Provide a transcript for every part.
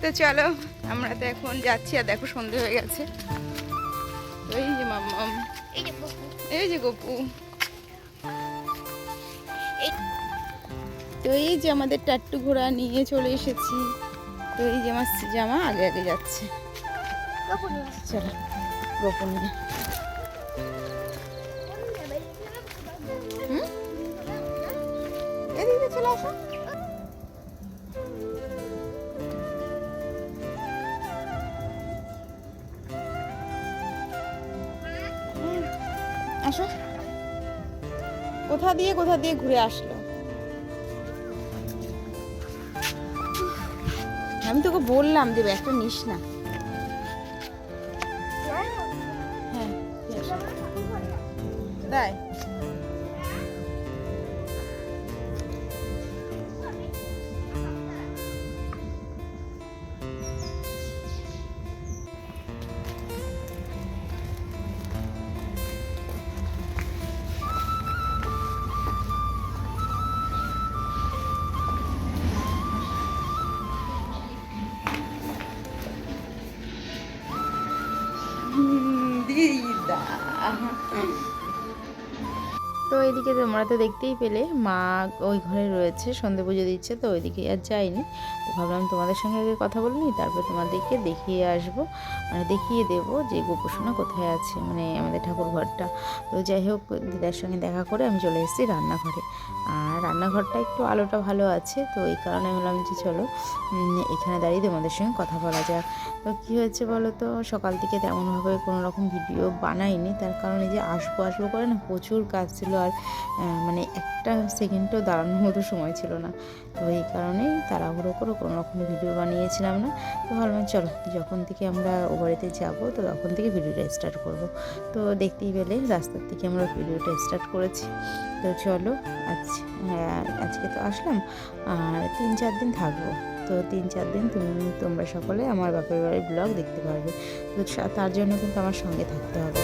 তো চলো আমরা তো এখন যাচ্ছি আর দেখো সন্ধে হয়ে গেছে। এই যে মাম্মাম। এই যে গপু। তো এই যে আমাদের টাট্টু ঘোড়া নিয়ে চলে এসেছি। তো এই যে আমার জামা আগে আগে যাচ্ছে। চলো গোপন নিয়ে। আসো। কোথা দিয়ে কোথা দিয়ে ঘুরে আসলো? আমি তোকে বললাম যে ব্যাগটা নিস না। হ্যাঁ তাই। তো এদিকে তোমরা তো দেখতেই পেলে, মা ওই ঘরে রয়েছে, সন্ধে পুজো দিচ্ছে, তো ওইদিকে আর যাইনি তো ভাবলাম তোমাদের সঙ্গে আগে কথা বলে নিই, তারপর তোমাদেরকে দেখিয়ে আসব। মানে দেখিয়ে দেবো যে গোপোষণা কোথায় আছে মানে আমাদের ঠাকুর ঘরটা তো যাই হোক, দিদার সঙ্গে দেখা করে আমি চলে এসেছি রান্নাঘরে। আর রান্নাঘরটা একটু আলোটা ভালো আছে তো এই কারণে বললাম যে চলো এখানে দাঁড়িয়ে তোমাদের সঙ্গে কথা বলা যাক। তো কী হয়েছে বলো তো? সকাল থেকে তেমনভাবে কোনো রকম ভিডিও বানাইনি তার কারণে যে আসব আসব করে না প্রচুর কাজ ছিল আর মানে একটা সেকেন্ডও দাঁড়ানোর মতো সময় ছিল না। তো এই কারণেই তাড়াহুড়ো করে কোনো রকম ভিডিও বানিয়েছিলাম না। তো ভাবলাম চলো যখন থেকে আমরা ও বাড়িতে যাব তো তখন থেকে ভিডিওটা স্টার্ট করব। তো দেখতেই পেলে রাস্তার থেকে আমরা ভিডিওটা স্টার্ট করেছি। তো চলো হ্যাঁ, আজকে তো আসলাম। আর তিন চার দিন থাকব। তো তিন চার দিন তুমি, তোমরা সকলে আমার বাপের বাড়ির ব্লগ দেখতে পারবে। তো তার জন্য কিন্তু আমার সঙ্গে থাকতে হবে।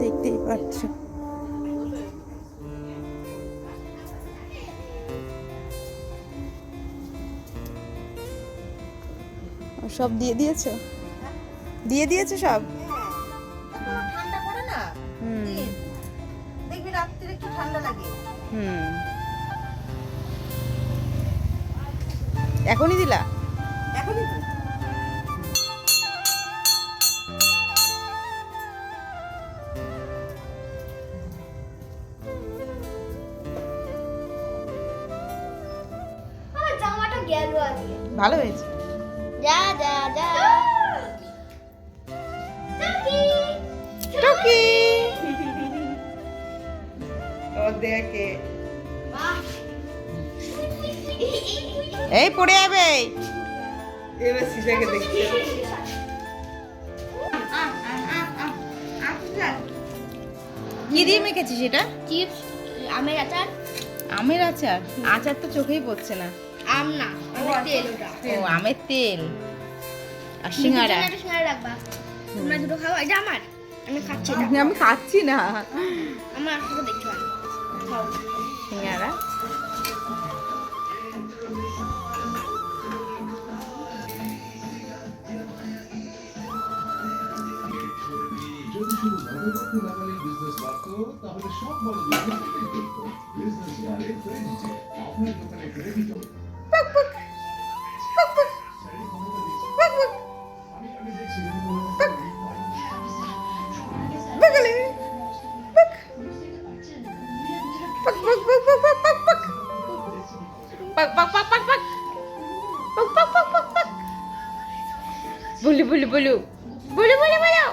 দেখতেই পাচ্ছ। সব দিয়ে দিয়েছ? দিয়ে দিয়েছ সব? হুম। এখনই দিলা? এখনই ভালো হয়েছে। যা যা যা। দেখে এই পড়ে যাবে। এবার সিজাকে দেখছে কি দিয়ে মেখেছিস এটা? চিপস আমের আচার। আমের আচার? আচার তো চোখেই পড়ছে না। আম না আমের তেল। ও আমের তেল। আর সিঙ্গারা? সিঙ্গারা রাখবা। তোমরা দুটো খাও এটা আমার। আমি খাচ্ছি না। আমি খাচ্ছি না। আমার আসলে দেখতে সিঙ্গারা তাহলে সব বড় বিজনেস আপনার দোকানে credit pak pak pak pak. Pak pak pak pak pak. বলু বলু বলু। বলু বলু বলু।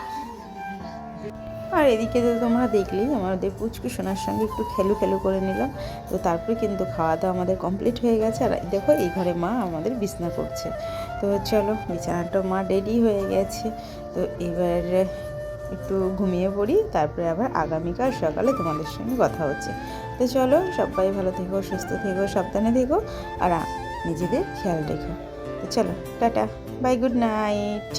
আর এদিকে তো তোমরা দেখলেই আমাদের পুচকু সোনার সঙ্গে একটু খেলু খেলু করে নিলাম। তো তারপরে কিন্তু খাওয়া দাওয়া আমাদের কমপ্লিট হয়ে গেছে। আর দেখো, এই ঘরে মা আমাদের বিছনা করছে। তো চলো, বিছানাটা মা রেডি হয়ে গেছে। তো এবার একটু ঘুমিয়ে পড়ি, তারপরে আবার আগামীকাল সকালে তোমাদের সঙ্গে কথা হচ্ছে। তো চলো, সবাই ভালো থেকো, সুস্থ থেকো, সাবধানে থেকো, আর নিজেদের খেয়াল রেখো। তো চলো, টাটা বাই গুড নাইট